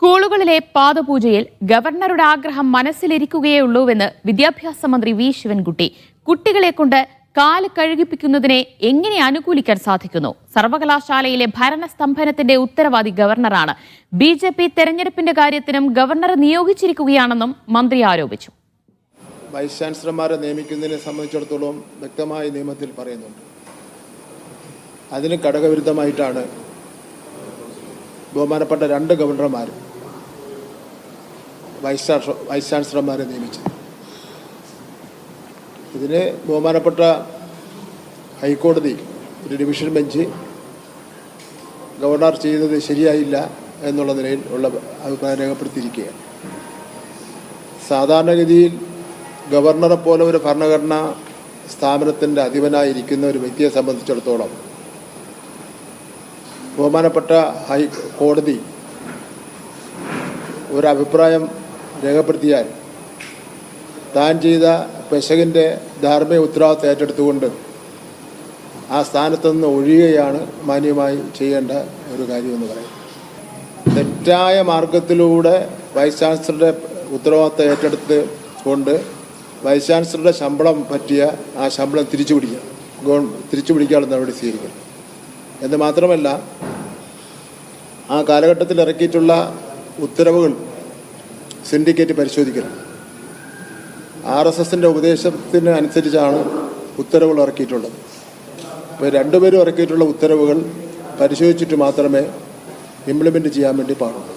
സ്കൂളുകളിലെ പാദപൂജയിൽ ഗവർണറുടെ ആഗ്രഹം മനസ്സിലിരിക്കുകയുള്ളൂവെന്ന് വിദ്യാഭ്യാസ മന്ത്രി വി. ശിവൻകുട്ടി. കുട്ടികളെ കൊണ്ട് കാൽ കഴുകിപ്പിക്കുന്നതിനെ എങ്ങനെ അനുകൂലിക്കാൻ സാധിക്കുന്നു? സർവകലാശാലയിലെ ഭരണസ്തംഭനത്തിന്റെ ഉത്തരവാദി ഗവർണറാണ്. ബി ജെ പി തെരഞ്ഞെടുപ്പിന്റെ കാര്യത്തിനും ഗവർണർ നിയോഗിച്ചിരിക്കുകയാണെന്നും മന്ത്രി ആരോപിച്ചു. വൈസ് ചാൻസലർമാരെ നിയമിക്കുന്നതിനെ സംബന്ധിച്ചിടത്തോളം വ്യക്തമായ നിയമത്തിൽ പറയുന്നുണ്ട്. അതിന് ഘടകവിരുദ്ധമായിട്ടാണ് ബഹുമാനപ്പെട്ട രണ്ട് ഗവർണർമാരും വൈസ് ചാൻസലർ വൈസ് ചാൻസലർമാരെ നിയമിച്ചത്. ഇതിന് ബഹുമാനപ്പെട്ട ഹൈക്കോടതി ഒരു ഡിവിഷൻ ബെഞ്ച് ഗവർണർ ചെയ്തത് ശരിയായില്ല എന്നുള്ള നിലയിൽ ഉള്ള അഭിപ്രായം രേഖപ്പെടുത്തിയിരിക്കുകയാണ്. സാധാരണഗതിയിൽ ഗവർണറെ പോലെ ഒരു ഭരണഘടനാ സ്ഥാപനത്തിന്റെ അധിപനായിരിക്കുന്ന ഒരു വ്യക്തിയെ സംബന്ധിച്ചിടത്തോളം ബഹുമാനപ്പെട്ട ഹൈ കോടതി അഭിപ്രായം രേഖപ്പെടുത്തിയാൽ താൻ ചെയ്ത പെശകിന്റെ ധാർമ്മിക ഉത്തരവാദിത്വം ഏറ്റെടുത്തുകൊണ്ട് ആ സ്ഥാനത്ത് നിന്ന് ഒഴിയുകയാണ് മാന്യമായി ചെയ്യേണ്ട ഒരു കാര്യമെന്ന് പറയും. തെറ്റായ മാർഗത്തിലൂടെ വൈസ് ചാൻസലറുടെ ഉത്തരവാദിത്തം ഏറ്റെടുത്ത് കൊണ്ട് വൈസ് ചാൻസലറുടെ ശമ്പളം പറ്റിയ ആ ശമ്പളം തിരിച്ചു പിടിക്കുക. തിരിച്ചു പിടിക്കാനുള്ള നടപടി സ്വീകരിക്കണം എന്ന് മാത്രമല്ല ആ കാലഘട്ടത്തിൽ ഇറക്കിയിട്ടുള്ള ഉത്തരവുകൾ സിൻഡിക്കേറ്റ് പരിശോധിക്കണം. ആർ എസ് എസിന്റെ ഉപദേശത്തിന് അനുസരിച്ചാണ് ഉത്തരവുകൾ ഇറക്കിയിട്ടുള്ളത്. അപ്പോൾ രണ്ടുപേരും ഇറക്കിയിട്ടുള്ള ഉത്തരവുകൾ പരിശോധിച്ചിട്ട് മാത്രമേ ഇംപ്ലിമെന്റ് ചെയ്യാൻ വേണ്ടി പാടുള്ളൂ.